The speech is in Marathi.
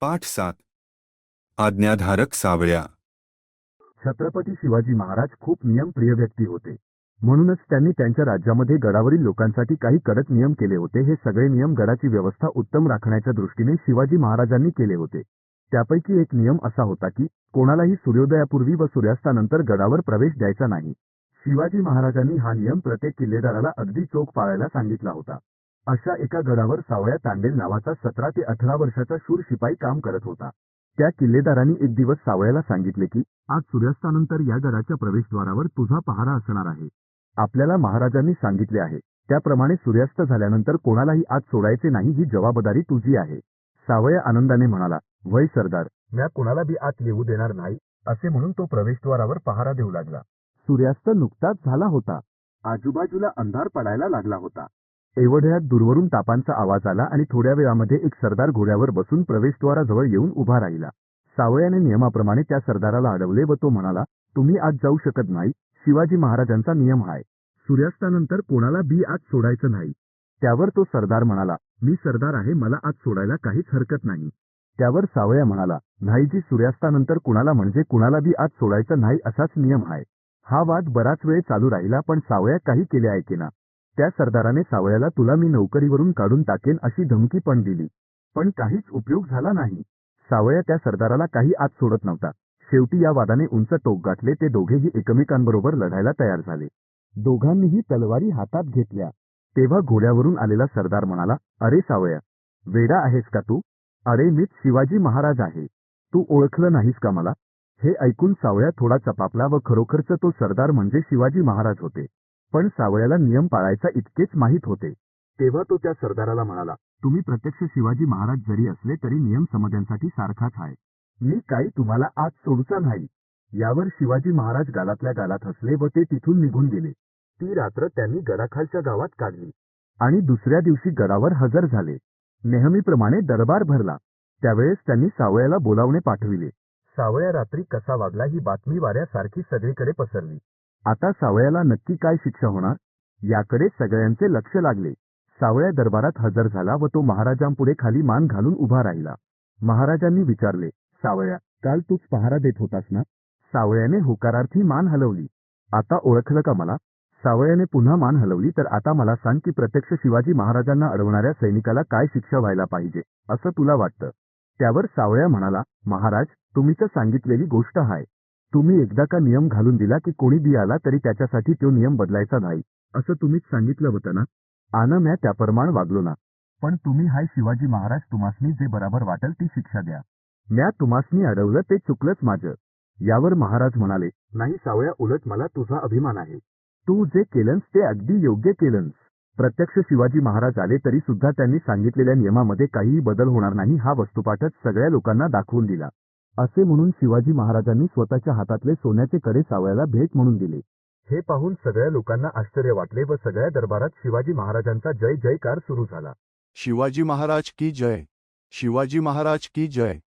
पाठ सात आज्ञाधारक सावळ्या. छत्रपती शिवाजी महाराज खूप नियमप्रिय व्यक्ती होते. म्हणूनच त्यांनी त्यांच्या राज्यामध्ये गडावरील लोकांसाठी काही कडक नियम केले होते. हे सगळे नियम गडाची व्यवस्था उत्तम राखण्याच्या दृष्टीने शिवाजी महाराजांनी केले होते. त्यापैकी एक नियम असा होता की कोणालाही सूर्योदयापूर्वी व सूर्यास्तानंतर गडावर प्रवेश द्यायचा नाही. शिवाजी महाराजांनी हा नियम प्रत्येक किल्लेदाराला अगदी चोख पाळायला सांगितला होता. अशा एका गडावर सावळ्या तांडेल नावाचा सतरा ते अठरा वर्षाचा शूर शिपाई काम करत होता. त्या किल्लेदारांनी एक दिवस सावळ्याला सांगितले की आज सूर्यास्तानंतर या गडाच्या प्रवेशद्वारावर तुझा पहारा असणार आहे. आपल्याला महाराजांनी सांगितले आहे त्याप्रमाणे सूर्यास्त झाल्यानंतर कोणालाही आज सोडायचे नाही ही जबाबदारी तुझी आहे. सावळ्या आनंदाने म्हणाला वय सरदार म्या कोणाला बी आत येऊ देणार नाही असे म्हणून तो प्रवेशद्वारावर पहारा देऊ लागला. सूर्यास्त नुकताच झाला होता. आजूबाजूला अंधार पडायला लागला होता. एवढ्यात दूरवरून तापांचा आवाज आला आणि थोड्या वेळामध्ये एक सरदार घोड्यावर बसून प्रवेशद्वाराजवळ येऊन उभा राहिला. सावळ्याने नियमाप्रमाणे त्या सरदाराला अडवले व तो म्हणाला तुम्ही आज जाऊ शकत नाही. शिवाजी महाराजांचा नियम आहे सूर्यास्तानंतर कोणाला बी आज सोडायचं नाही. त्यावर तो सरदार म्हणाला मी सरदार आहे मला आज सोडायला काहीच हरकत नाही. त्यावर सावळ्या म्हणाला नाहीजी सूर्यास्तानंतर कुणाला म्हणजे कुणाला बी आज सोडायचं नाही असाच नियम आहे हा वाद बराच वेळ चालू राहिला पण सावळ्या काही केले ऐकेना त्या सरदाराने सावळ्याला तुला मी नोकरीवरून काढून टाकेन अशी धमकी पण दिली. पण काहीच उपयोग झाला नाही. सावळ्या त्या सरदाराला काही आत सोडत नव्हता. शेवटी या वादाने उंच टोक गाठले. ते दोघेही एकमेकांबरोबर लढायला तयार झाले. दोघांनीही तलवारी हातात घेतल्या. तेव्हा घोड्यावरून आलेला सरदार म्हणाला अरे सावळ्या वेडा आहेस का तू? अरे मीच शिवाजी महाराज आहे. तू ओळखलं नाहीस का मला हे ऐकून सावळ्या थोडा चपापला व खरोखरच तो सरदार म्हणजे शिवाजी महाराज होते. पण सावळ्याला नियम पाळायचा इतकेच माहीत होते. तेव्हा तो त्या सरदाराला म्हणाला तुम्ही प्रत्यक्ष शिवाजी महाराज जरी असले तरी नियम समजांसाठी सारखाच आहे. मी काही तुम्हाला आज सोडूचा नाही. यावर शिवाजी महाराज गालातल्या गालात हसले व ते तिथून निघून गेले. ती रात्र त्यांनी गडाखालच्या गावात काढली. आणि दुसऱ्या दिवशी गडावर हजर झाले. नेहमीप्रमाणे दरबार भरला. त्यावेळेस त्यांनी सावळ्याला बोलावणे पाठविले. सावळ्या रात्री कसा वागला ही बातमी वाऱ्यासारखी सगळीकडे पसरली. आता सावळ्याला नक्की काय शिक्षा होणार? याकडे सगळ्यांचे लक्ष लागले. सावळ्या दरबारात हजर झाला व तो महाराजांपुढे खाली मान घालून उभा राहिला. महाराजांनी विचारले सावळ्या काल तूच पहारा देत होतास ना? सावळ्याने होकारार्थी मान हलवली. आता ओळखलं का मला? सावळ्याने पुन्हा मान हलवली तर आता मला सांग की प्रत्यक्ष शिवाजी महाराजांना अडवणाऱ्या सैनिकाला काय शिक्षा व्हायला पाहिजे असं तुला वाटतं? त्यावर सावळ्या म्हणाला महाराज तुम्ही तर सांगितलेली गोष्ट आहे तुम्ही एकदा का नियम घालून दिला की कोणी बी आला तरी त्याच्यासाठी तो नियम बदलायचा नाही असं तुम्हीच सांगितलं होतं ना? आना म्या त्याप्रमाण वागलो ना. पण तुम्ही हाय शिवाजी महाराज तुम्हासनी जे बराबर वाटेल ती शिक्षा द्या. म्या तुम्हासनी अडवलं ते चुकलंच माझं. यावर महाराज म्हणाले नाही सावळ्या उलट मला तुझा अभिमान आहे. तू जे केलंस ते अगदी योग्य केलंस. प्रत्यक्ष शिवाजी महाराज आले तरी सुद्धा त्यांनी सांगितलेल्या नियमामध्ये काहीही बदल होणार नाही हा वस्तुपाठच सगळ्या लोकांना दाखवून दिला. असे म्हणून शिवाजी महाराजांनी स्वतःच्या हातातले सोन्याचे कडे सावळ्याला भेट म्हणून दिले. हे पाहून सगळ्या लोकांना आश्चर्य वाटले व सगळ्या दरबारात शिवाजी महाराजांचा जय जयकार सुरू झाला. शिवाजी महाराज की जय. शिवाजी महाराज की जय.